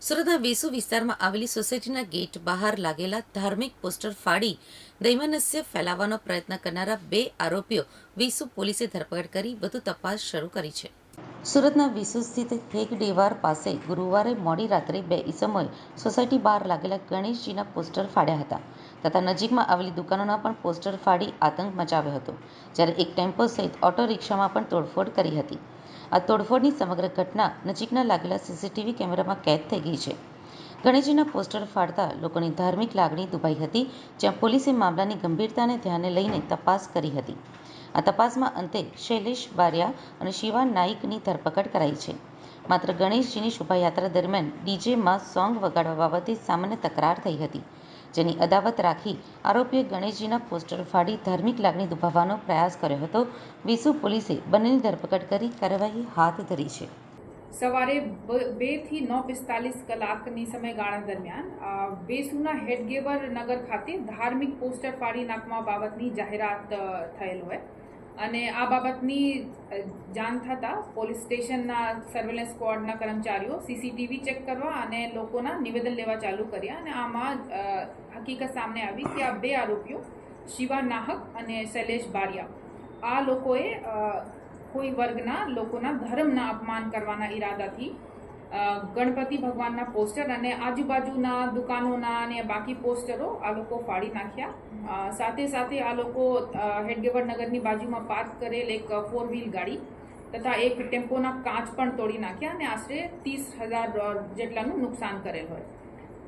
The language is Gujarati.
સુરતના વેસુ વિસ્તારમાં આવેલી સોસાયટીના ગેટ બહાર લાગેલા ધાર્મિક પોસ્ટર ફાડી દૈમનસ્ય ફેલાવવાનો પ્રયત્ન કરનારા બે આરોપીઓ વેસુ પોલીસે ધરપકડ કરી વધુ તપાસ શરૂ કરી છે. સુરતના વિસુ સ્થિત હેગડેવાર પાસે ગુરુવારે મોડી રાત્રે બે ઈસમોએ સોસાયટી બહાર લાગેલા ગણેશજીના પોસ્ટર ફાડ્યા હતા તથા નજીકમાં આવેલી દુકાનોના પણ પોસ્ટર ફાડી આતંક મચાવ્યો હતો, જ્યારે એક ટેમ્પો સહિત ઓટો રિક્ષામાં પણ તોડફોડ કરી હતી. આ તોડફોડની સમગ્ર ઘટના નજીકના લાગેલા સીસીટીવી કેમેરામાં કેદ થઈ ગઈ છે. ગણેશજીના પોસ્ટર ફાડતા લોકોની ધાર્મિક લાગણી દુભાઈ હતી, જ્યાં પોલીસે મામલાની ગંભીરતાને ધ્યાને લઈને તપાસ કરી હતી. આ તપાસમાં અંતે શૈલેષ બારિયા અને શિવા નાઇકની ધરપકડ કરાઈ છે. માત્ર ગણેશજીની શોભાયાત્રા દરમિયાન ડીજેમાં સોંગ વગાડવા બાબતે સામાન્ય તકરાર થઈ હતી. જેની અદાવત રાખી આરોપીએ ગણેશજીના પોસ્ટર ફાડી ધાર્મિક લાગણી દુભાવવાનો પ્રયાસ કર્યો હતો. વિસુ પોલીસે બંનેની ધરપકડ કરી કાર્યવાહી હાથ ધરી છે. સવારે બ- થી નવ પિસ્તાલીસ કલાકની સમયગાળા દરમિયાન વેસુના હેડગેવર નગર ખાતે ધાર્મિક પોસ્ટર ફાડી નાખવા બાબતની જાહેરાત થયેલ હોય. અને આ બાબતની જાણ થતાં પોલીસ સ્ટેશનના સર્વેલન્સ સ્ક્વોડના કર્મચારીઓ સીસીટીવી ચેક કરવા અને લોકોના નિવેદન લેવા ચાલુ કર્યા અને આમાં હકીકત સામે આવી કે આ બે આરોપીઓ શિવા નાહક અને શૈલેષ બારિયા. આ લોકોએ કોઈ વર્ગના લોકોના ધર્મના અપમાન કરવાના ઈરાદાથી ગણપતિ ભગવાનના પોસ્ટર અને આજુબાજુના દુકાનોના અને બાકી પોસ્ટરો આ લોકો ફાડી નાખ્યા. સાથે સાથે આ લોકો હેડગેવર નગરની બાજુમાં પાર્ક કરેલ એક ફોર વ્હીલ ગાડી તથા એક ટેમ્પોના કાચ પણ તોડી નાખ્યા અને આશરે ત્રીસ હજાર જેટલાનું નુકસાન કરેલ હોય.